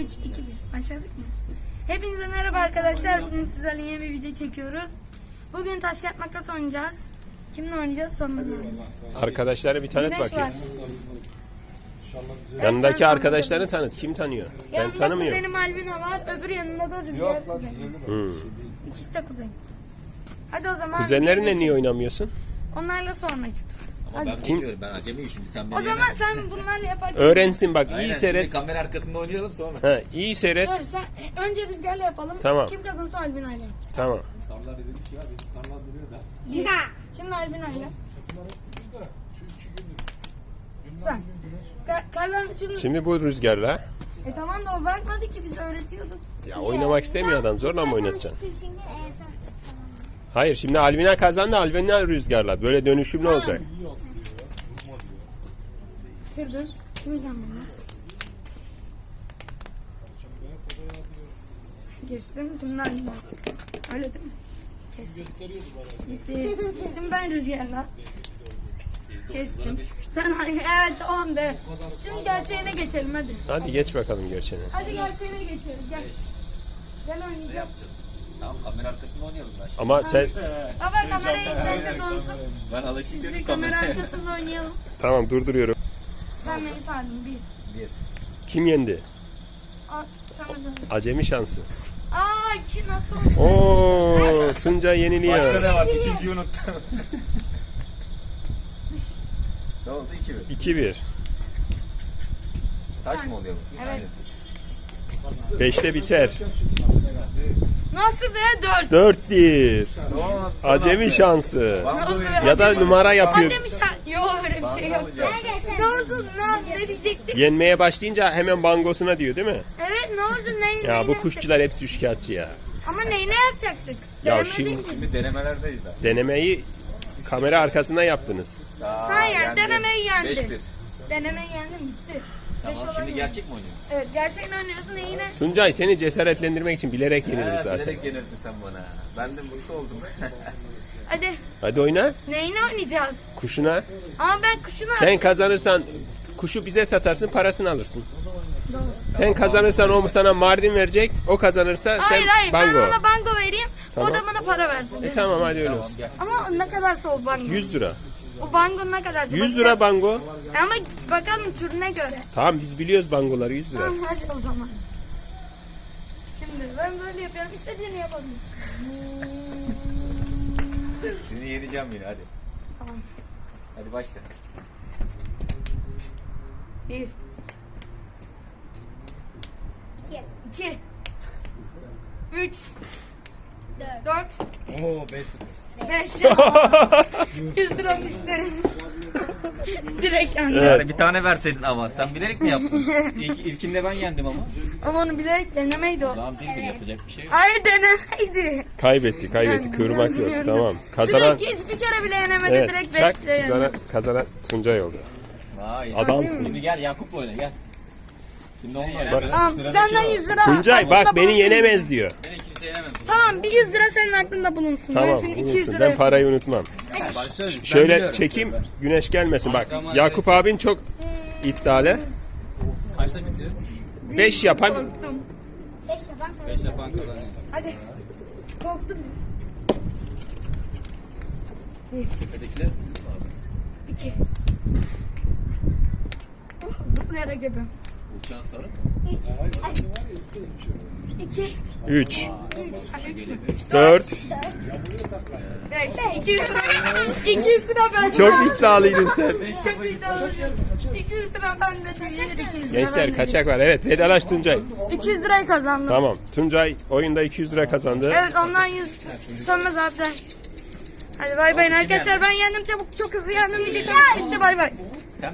3, 2, 1. Başladık mı? Hepinize merhaba arkadaşlar. Bugün sizlerle yeni bir video çekiyoruz. Bugün taş kağıt makas oynayacağız. Kimle oynayacağız? Sormadan. Arkadaşları bir tanıt Güneş var. bakayım. Yanındaki arkadaşlarını tanıt. Kim tanıyor? Ben Yanımda tanımıyorum. kuzenim Albina var. Öbür yanında da Rüzgar. Yok lan kuzen. düzenli bak. İkisi de kuzen. Hadi o zaman. Kuzenlerinle niye oynamıyorsun? Onlarla sonra tutur. Ama ben Kim? biliyorum ben acemiyim şimdi sen beni O zaman sen bunlarla yaparken. Öğrensin bak Aynen, iyi şimdi seyret. kamera arkasında oynayalım sonra. Ha, iyi seyret. Dur sen e, önce Rüzgar'la yapalım. Tamam. Kim kazansa Albina ile. Tamam. Tarla dedim ki ya bizim tarla duruyor da. Bir. Şimdi Albina ile. Sen. Ka- kazan şimdi. Şimdi bu rüzgarla. E tamam da o bakmadı ki biz öğretiyorduk. Ya oynamak istemiyor adam. Zorla mı oynatacaksın? Hayır şimdi Alvina kazandı. Alvina rüzgarla. Böyle dönüşümlü olacak. Dur dur. Kim sen bana? Kestim. Şimdi Albina. Öyle değil mi? Kestim. Şimdi ben rüzgarla. Kestim. Sen evet on be. Şimdi gerçeğine geçelim hadi. Hadi geç bakalım gerçeğine. Hadi gerçeğine geçiyoruz gel. Gel oynayacağız. Yapacağız. Tamam kamera arkasında oynayalım ben. şimdi. Ama sen Baba kamerayı iki dakika donsun. Ben alışık Biz bir değilim kamera kamera. arkasında oynayalım. tamam durduruyorum. Ben beni sardım bir. Bir. Kim yendi? Dön. Acemi şansı. Aa iki nasıl oldu? Oo, Tunca Başka yeniliyor. ne var? Üçüncüyü unuttum. ne oldu? İki mi? 2-1. Taş mı oluyor bu? Evet. 5'te biter. Nasıl be dört? 4-1. Acemi şansı. Ya da numara yapıyor. Acemi şan. Yok öyle bir şey yoktu. Ne oldu? Ne, ne diyecektik? Yenmeye başlayınca hemen bangosuna diyor değil mi? Evet ne oldu? Ne, Ya bu kuşçular hepsi üçkağıtçı ya. Ama neyine yapacaktık? Ya şimdi- ki. Şimdi denemelerdeyiz daha. Denemeyi kamera arkasında yaptınız. Daha Sen yen, yendim. denemeyi yendin. 5-1. Denemeyi yendim bitti. Tamam şimdi gerçek mi oynuyorsun? Evet gerçekten oynuyorsun neyine? Tuncay seni cesaretlendirmek için bilerek yenildi zaten. bilerek yenildin sen bana. Ben de mutlu oldum. Hadi oyna. neyine oynayacağız? Kuşuna. Ama ben kuşunu Sen kazanırsan kuşu bize satarsın parasını alırsın. Sen kazanırsan o sana Mardin verecek. O kazanırsa sen Hayır hayır bango. ben ona bango vereyim. Tamam. O da bana para versin. E tamam hadi öyle olsun. Ama ne kadarsa o bango. 100 lira. O bango ne kadarsa. 100 lira bango. Ama bakalım türüne göre. Tamam biz biliyoruz bangoları 100 lira. Tamam hadi o zaman. Şimdi ben böyle yapıyorum. İstediğini yapabilirsin. Seni yeneceğim yine hadi. Tamam. Hadi başla. Bir. İki. Üç. Dört. Oo 5-0. Beş. Yüz lira isterim. Direkt yendim. Yani bir tane verseydin ama sen bilerek mi yaptın? İlk, ilkinde ben yendim ama. Ama onu bilerek denemeydi o. Tamam değil mi? Yapacak bir şey yok. Hayır denemeydi. Kaybetti kaybetti. Kırmak yok. Tamam. Kazanan Direkt hiçbir kere bile yenemedi. Evet, direkt çak beş lira kazanan, yendi. kazanan Tuncay oldu. Vay. Adamsın. Şimdi gel Yakup'la oyna gel. Şimdi onunla Bak-. Tamam senden 100 lira. Tuncay bak beni bulunsun. yenemez diyor. Beni kimse yenemez. Tamam bir 100 lira senin aklında bulunsun. Tamam ben şimdi 200 unutsun. lira Ben parayı unutmam. Şöyle çekeyim güneş gelmesin. Bak Yakup abin çok iddialı. Kaçta bitiyor? 5 yapan Korktum. 5 yapan kazanıyor. Hadi. Korktum. Tepedekiler İki. Oh, zıplayarak yapıyorum. uçağın sarı mı? İki. 3 4 Beş. 200 lira. 200 lira ben. Çok iddialıydın sen. Çok iddialı. 200 lira bende değil. 200 lira Gençler kaçak var. Evet vedalaş Tuncay. değil. 200 lirayı kazandım. Tamam. Tuncay oyunda 200 lira kazandı. Evet ondan 100 sönmez abiler. Hadi bay bay arkadaşlar ben yendim çabuk çok hızlı yendim. Video çabuk bitti bay bay.